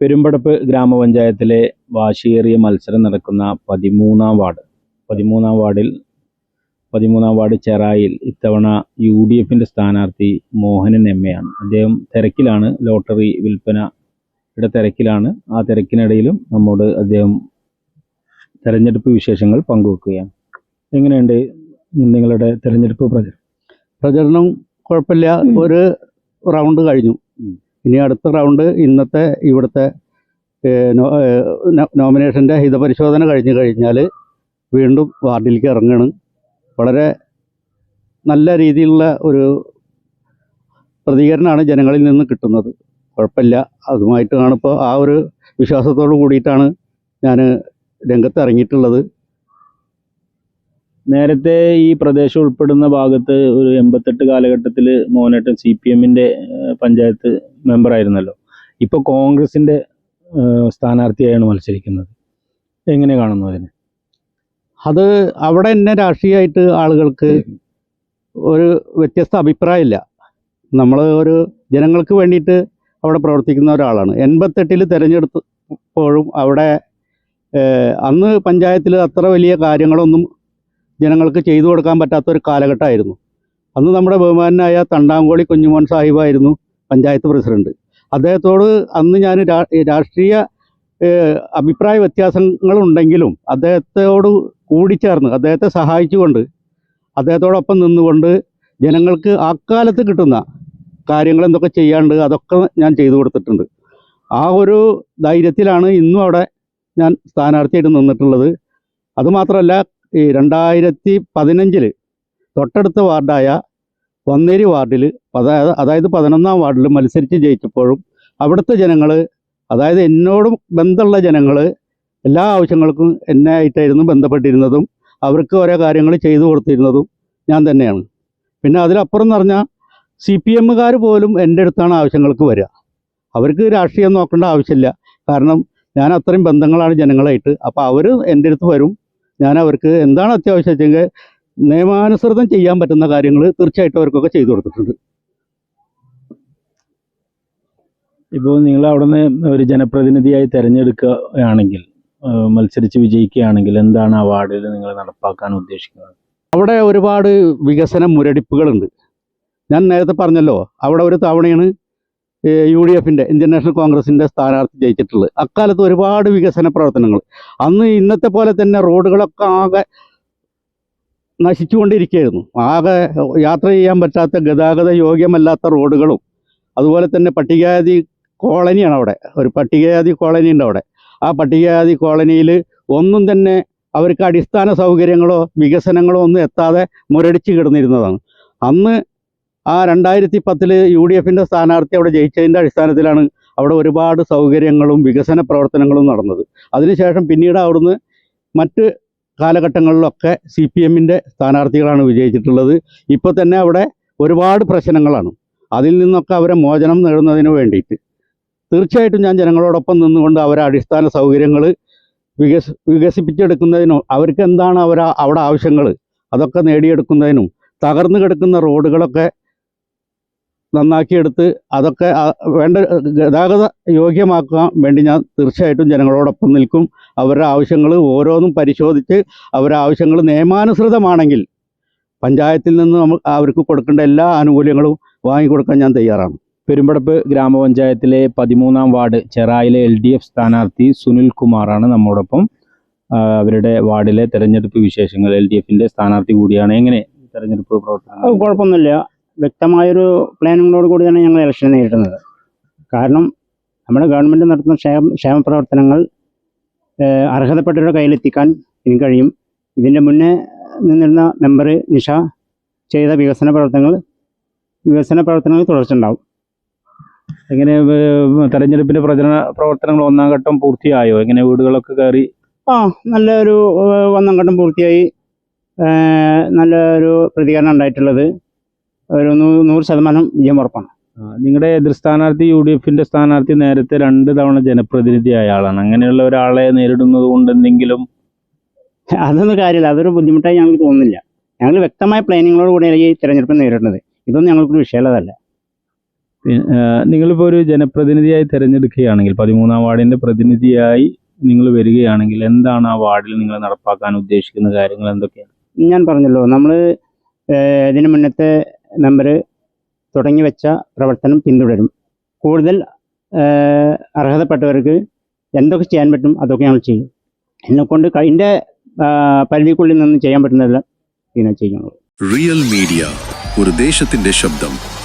പെരുമ്പടപ്പ് ഗ്രാമപഞ്ചായത്തിലെ വാശിയേറിയ മത്സരം നടക്കുന്ന പതിമൂന്നാം വാർഡ്. പതിമൂന്നാം വാർഡിൽ പതിമൂന്നാം വാർഡ് ചെറായിൽ ഇത്തവണ യു ഡി എഫിന്റെ സ്ഥാനാർത്ഥി മോഹനൻ എം എ ആണ്. അദ്ദേഹം തിരക്കിലാണ് ലോട്ടറി വിൽപ്പനയുടെ തിരക്കിലാണ്. ആ തിരക്കിനിടയിലും നമ്മോട് അദ്ദേഹം തെരഞ്ഞെടുപ്പ് വിശേഷങ്ങൾ പങ്കുവെക്കുകയാണ്. എങ്ങനെയുണ്ട് നിങ്ങളുടെ തെരഞ്ഞെടുപ്പ് പ്രചരണം പ്രചരണം? കുഴപ്പമില്ല. ഒരു റൗണ്ട് കഴിഞ്ഞു. ഇനി അടുത്ത റൗണ്ട് ഇന്നത്തെ ഇവിടുത്തെ നോമിനേഷന്റെ ഹിതപരിശോധന കഴിഞ്ഞ് കഴിഞ്ഞാൽ വീണ്ടും വാർഡിലേക്ക് ഇറങ്ങണം. വളരെ നല്ല രീതിയിലുള്ള ഒരു പ്രതികരണമാണ് ജനങ്ങളിൽ നിന്ന് കിട്ടുന്നത്. കുഴപ്പമില്ല. അതുമായിട്ടാണ് ഇപ്പോൾ ആ ഒരു വിശ്വാസത്തോട് കൂടിയിട്ടാണ് ഞാൻ രംഗത്ത് ഇറങ്ങിയിട്ടുള്ളത്. നേരത്തെ ഈ പ്രദേശം ഉൾപ്പെടുന്ന ഭാഗത്ത് ഒരു എൺപത്തെട്ട് കാലഘട്ടത്തിൽ മോനേട്ടൻ സി പി എമ്മിന്റെ പഞ്ചായത്ത് മെമ്പറായിരുന്നല്ലോ ഇപ്പോൾ കോൺഗ്രസിന്റെ സ്ഥാനാർത്ഥിയായാണ് മത്സരിക്കുന്നത്. എങ്ങനെ കാണുന്നു അതിന്? അത് അവിടെ തന്നെ രാഷ്ട്രീയമായിട്ട് ആളുകൾക്ക് ഒരു വ്യത്യസ്ത അഭിപ്രായമില്ല. നമ്മൾ ഒരു ജനങ്ങൾക്ക് വേണ്ടിയിട്ട് അവിടെ പ്രവർത്തിക്കുന്ന ഒരാളാണ്. എൺപത്തെട്ടിൽ തിരഞ്ഞെടുത്തപ്പോഴും അവിടെ അന്ന് പഞ്ചായത്തിൽ അത്ര വലിയ കാര്യങ്ങളൊന്നും ജനങ്ങൾക്ക് ചെയ്തു കൊടുക്കാൻ പറ്റാത്ത ഒരു കാലഘട്ടമായിരുന്നു. അന്ന് നമ്മുടെ ബഹുമാനായ തണ്ടാങ്കോളി കുഞ്ഞുമോൻ സാഹിബായിരുന്നു പഞ്ചായത്ത് പ്രസിഡന്റ്. അദ്ദേഹത്തോട് അന്ന് ഞാൻ രാഷ്ട്രീയ അഭിപ്രായ വ്യത്യാസങ്ങളുണ്ടെങ്കിലും അദ്ദേഹത്തോട് കൂടിച്ചേർന്ന് അദ്ദേഹത്തെ സഹായിച്ചുകൊണ്ട് അദ്ദേഹത്തോടൊപ്പം നിന്നുകൊണ്ട് ജനങ്ങൾക്ക് അക്കാലത്ത് കിട്ടുന്ന കാര്യങ്ങൾ എന്തൊക്കെ ചെയ്യാണ്ട് അതൊക്കെ ഞാൻ ചെയ്തു കൊടുത്തിട്ടുണ്ട്. ആ ഒരു ധൈര്യത്തിലാണ് ഇന്നും അവിടെ ഞാൻ സ്ഥാനാർത്ഥിയായിട്ട് നിന്നിട്ടുള്ളത്. അതുമാത്രമല്ല ഈ രണ്ടായിരത്തി പതിനഞ്ചിൽ തൊട്ടടുത്ത വാർഡായ വന്നേരി വാർഡിൽ അതായത് അതായത് പതിനൊന്നാം വാർഡിൽ മത്സരിച്ച് ജയിച്ചപ്പോഴും അവിടുത്തെ ജനങ്ങൾ അതായത് എന്നോടും ബന്ധമുള്ള ജനങ്ങൾ എല്ലാ ആവശ്യങ്ങൾക്കും എന്നെ ആയിട്ടായിരുന്നു ബന്ധപ്പെട്ടിരുന്നതും അവർക്ക് ഓരോ കാര്യങ്ങൾ ചെയ്തു കൊടുത്തിരുന്നതും ഞാൻ തന്നെയാണ്. പിന്നെ അതിലപ്പുറം എന്ന് പറഞ്ഞാൽ സി പി എമ്മുകാർ പോലും എന്റെ അടുത്താണ് ആവശ്യങ്ങൾക്ക് വരിക. അവർക്ക് രാഷ്ട്രീയം നോക്കേണ്ട ആവശ്യമില്ല. കാരണം ഞാൻ അത്രയും ബന്ധങ്ങളാണ് ജനങ്ങളായിട്ട്. അപ്പോൾ അവർ എന്റെ അടുത്ത് വരും. ഞാൻ അവർക്ക് എന്താണ് അത്യാവശ്യം വെച്ചെങ്കിൽ നിയമാനുസൃതം ചെയ്യാൻ പറ്റുന്ന കാര്യങ്ങൾ തീർച്ചയായിട്ടും അവർക്കൊക്കെ ചെയ്തു കൊടുത്തിട്ടുണ്ട്. ഇപ്പോൾ നിങ്ങൾ അവിടെ നിന്ന് ഒരു ജനപ്രതിനിധിയായി തിരഞ്ഞെടുക്കുകയാണെങ്കിൽ മത്സരിച്ച് വിജയിക്കുകയാണെങ്കിൽ എന്താണ് ആ വാർഡിൽ നിങ്ങൾ നടപ്പാക്കാൻ ഉദ്ദേശിക്കുന്നത്? അവിടെ ഒരുപാട് വികസന മുരടിപ്പുകളുണ്ട്. ഞാൻ നേരത്തെ പറഞ്ഞല്ലോ അവിടെ ഒരു തവണയാണ് യു ഡി എഫിന്റെ ഇന്ത്യൻ നാഷണൽ കോൺഗ്രസിന്റെ സ്ഥാനാർത്ഥി ജയിച്ചിട്ടുള്ളത്. അക്കാലത്ത് ഒരുപാട് വികസന പ്രവർത്തനങ്ങൾ. അന്ന് ഇന്നത്തെ പോലെ തന്നെ റോഡുകളൊക്കെ ആകെ നശിച്ചുകൊണ്ടിരിക്കുകയായിരുന്നു. ആകെ യാത്ര ചെയ്യാൻ പറ്റാത്ത ഗതാഗത യോഗ്യമല്ലാത്ത റോഡുകളും അതുപോലെ തന്നെ പട്ടികജാതി കോളനിയാണ് അവിടെ. ഒരു പട്ടികജാതി കോളനി ഉണ്ട് അവിടെ. ആ പട്ടികജാതി കോളനിയിൽ ഒന്നും തന്നെ അവർക്ക് അടിസ്ഥാന സൗകര്യങ്ങളോ വികസനങ്ങളോ ഒന്നും എത്താതെ മുരടിച്ച് കിടന്നിരുന്നതാണ്. അന്ന് ആ രണ്ടായിരത്തി പത്തിൽ യു ഡി എഫിന്റെ സ്ഥാനാർത്ഥി അവിടെ ജയിച്ചതിന്റെ അടിസ്ഥാനത്തിലാണ് അവിടെ ഒരുപാട് സൗകര്യങ്ങളും വികസന പ്രവർത്തനങ്ങളും നടന്നത്. അതിനുശേഷം പിന്നീട് അവിടുന്ന് മറ്റ് കാലഘട്ടങ്ങളിലൊക്കെ സി പി എമ്മിന്റെ സ്ഥാനാർത്ഥികളാണ് വിജയിച്ചിട്ടുള്ളത്. ഇപ്പോൾ തന്നെ അവിടെ ഒരുപാട് പ്രശ്നങ്ങളാണ്. അതിൽ നിന്നൊക്കെ അവരെ മോചനം നേടുന്നതിന് വേണ്ടിയിട്ട്. തീർച്ചയായിട്ടും ഞാൻ ജനങ്ങളോടൊപ്പം നിന്നുകൊണ്ട് അവരെ അടിസ്ഥാന സൗകര്യങ്ങൾ വികസ വികസിപ്പിച്ചെടുക്കുന്നതിനും അവർക്ക് എന്താണ് അവർ അവിടെ ആവശ്യങ്ങൾ അതൊക്കെ നേടിയെടുക്കുന്നതിനും തകർന്നു കിടക്കുന്ന റോഡുകളൊക്കെ നന്നാക്കിയെടുത്ത് അതൊക്കെ വേണ്ട ഗതാഗത യോഗ്യമാക്കാൻ വേണ്ടി ഞാൻ തീർച്ചയായിട്ടും ജനങ്ങളോടൊപ്പം നിൽക്കും. അവരുടെ ആവശ്യങ്ങൾ ഓരോന്നും പരിശോധിച്ച് അവരുടെ ആവശ്യങ്ങൾ നിയമാനുസൃതമാണെങ്കിൽ പഞ്ചായത്തിൽ നിന്ന് നമ്മൾ അവർക്ക് കൊടുക്കേണ്ട എല്ലാ ആനുകൂല്യങ്ങളും വാങ്ങിക്കൊടുക്കാൻ ഞാൻ തയ്യാറാണ്. പെരുമ്പടപ്പ് ഗ്രാമപഞ്ചായത്തിലെ പതിമൂന്നാം വാർഡ് ചെറായിലെ എൽ ഡി എഫ് സ്ഥാനാർത്ഥി സുനിൽ കുമാറാണ് നമ്മോടൊപ്പം. അവരുടെ വാർഡിലെ തെരഞ്ഞെടുപ്പ് വിശേഷങ്ങൾ എൽ ഡി എഫിന്റെ സ്ഥാനാർത്ഥി കൂടിയാണ്. എങ്ങനെ തെരഞ്ഞെടുപ്പ് അത് പ്രവർത്തനം കുഴപ്പമൊന്നുമില്ല. വ്യക്തമായൊരു കൂടി തന്നെ ഞങ്ങൾ ഇലക്ഷൻ നേരിടുന്നത്. കാരണം നമ്മുടെ ഗവൺമെന്റ് നടത്തുന്ന ക്ഷേമ ക്ഷേമ പ്രവർത്തനങ്ങൾ ഏഹ്, അർഹതപ്പെട്ടവരുടെ കയ്യിലെത്തിക്കാൻ ഇനി കഴിയും. ഇതിന്റെ മുന്നേ നിന്നിരുന്ന മെമ്പർ നിഷ ചെയ്ത വികസന പ്രവർത്തനങ്ങൾ വികസന പ്രവർത്തനങ്ങൾ തുടർച്ചയുണ്ടാവും എങ്ങനെ തെരഞ്ഞെടുപ്പിന്റെ പ്രചരണ പ്രവർത്തനങ്ങൾ ഒന്നാം ഘട്ടം പൂർത്തിയായോ? എങ്ങനെ വീടുകളൊക്കെ കയറി? ആ നല്ലൊരു ഒന്നാം ഘട്ടം പൂർത്തിയായി. നല്ലൊരു പ്രതികരണം ഉണ്ടായിട്ടുള്ളത്. ഒരു നൂറ് ശതമാനം വിജയം ഉറപ്പാണ്. നിങ്ങളുടെ എതിർ സ്ഥാനാർത്ഥി യു ഡി എഫിന്റെ സ്ഥാനാർത്ഥി നേരത്തെ രണ്ട് തവണ ജനപ്രതിനിധിയായ ആളാണ്. അങ്ങനെയുള്ള ഒരാളെ നേരിടുന്നത് കൊണ്ട് എന്തെങ്കിലും അതൊന്നും കാര്യമില്ല. അതൊരു ബുദ്ധിമുട്ടായി ഞങ്ങൾക്ക് തോന്നുന്നില്ല. ഞങ്ങൾ വ്യക്തമായ പ്ലാനിങ്ങോട് കൂടിയാണ് ഈ തിരഞ്ഞെടുപ്പ് നേരിടുന്നത്. ഇതൊന്നും ഞങ്ങൾക്കൊരു വിഷയമുള്ളതല്ല നിങ്ങളിപ്പോൾ ഒരു ജനപ്രതിനിധിയായി തിരഞ്ഞെടുക്കുകയാണെങ്കിൽ പതിമൂന്നാം വാർഡിന്റെ പ്രതിനിധിയായി നിങ്ങൾ വരികയാണെങ്കിൽ എന്താണ് ആ വാർഡിൽ നിങ്ങൾ നടപ്പാക്കാൻ ഉദ്ദേശിക്കുന്ന കാര്യങ്ങൾ എന്തൊക്കെയാണ്? ഞാൻ പറഞ്ഞല്ലോ നമ്മൾ ഇതിന് മുന്നത്തെ മെമ്പർ തുടങ്ങി വെച്ച പ്രവർത്തനം പിന്തുടരും. കൂടുതൽ അർഹതപ്പെട്ടവർക്ക് എന്തൊക്കെ ചെയ്യാൻ പറ്റും അതൊക്കെ ഞങ്ങൾ ചെയ്യും. എന്നെക്കൊണ്ട് എന്റെ പരിധിക്കുള്ളിൽ നിന്ന് ചെയ്യാൻ പറ്റുന്നതല്ല ഇതിനെ ചെയ്യുന്നത്. റിയൽ മീഡിയ ഒരു ദേശത്തിന്റെ ശബ്ദം.